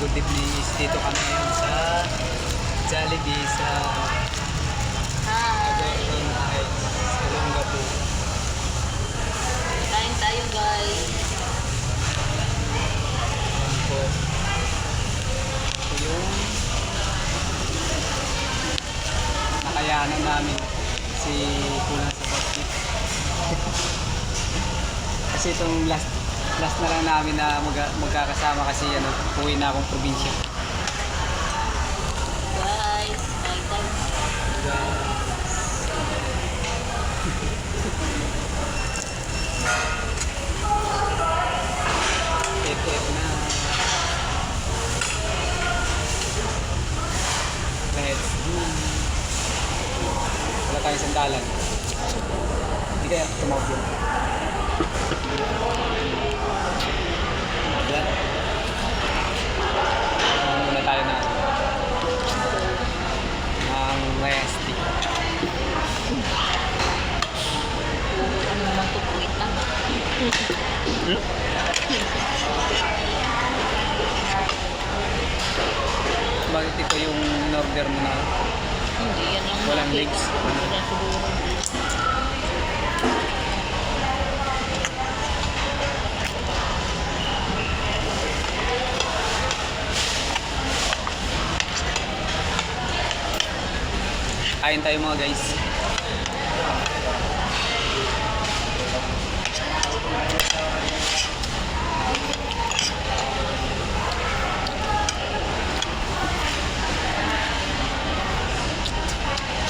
good evening. Is dito kami ngayon sa Jollibee sa Hi! Agaton Heights, sa Longapo. Kain tayo guys. Ayan po. Ito yung nakayanan namin si Kulang sa Bakit. kasi itong last last na lang namin na mag magkakasama kasi ano, uwi na akong probinsya. Guys, kain tayo. FF na. Wala tayong sandalan. Hindi kaya tumawag yun. Bakit ito yung in-order mo na? Hindi, yan lang Walang legs. Wala siguro. Kain tayo mga guys.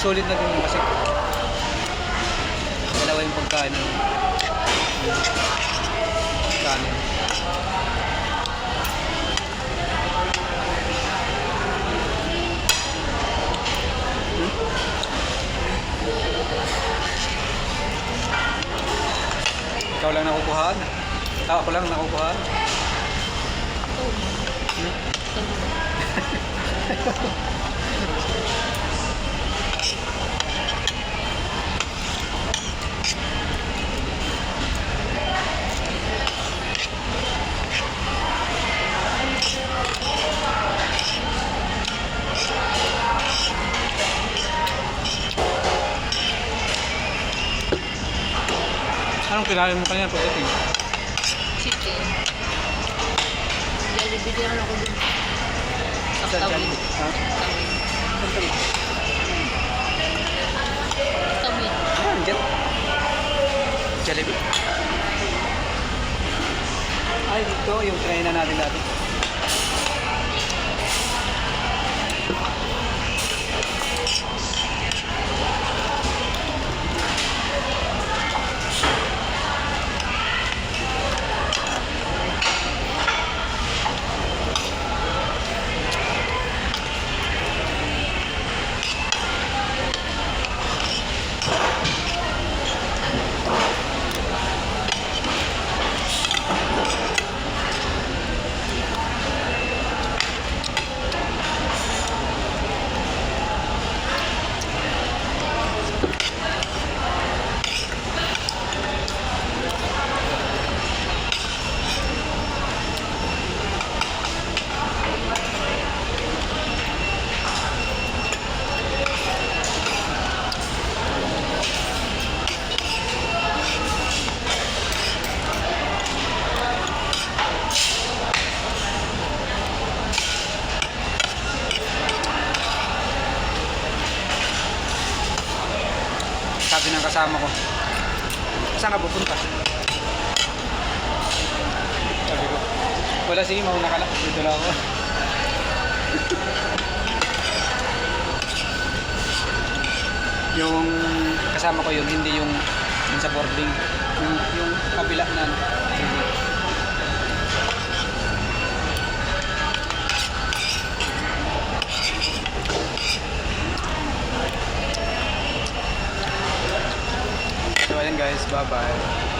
Solid na din kasi. Dalawa yung pagkain. Kanin. Ikaw lang nakukuhaan. Ah, ako lang nakukuhaan. Anong kinain mo kanina pagdating? Chicken. Jollibee din ako dun. Sa Sa tawid. Jollibee. Ha? Tawid. Tawid. Ah, dyan. Jollibee. Ay, ito yung kinain na natin dati. Kasama ko, saan ka pupunta? Sabi ko, wala sige, mauna ka lang. Dito lang ako. yung kasama ko yun, hindi yung, yung sa boarding. Yung, yung guys. Bye-bye.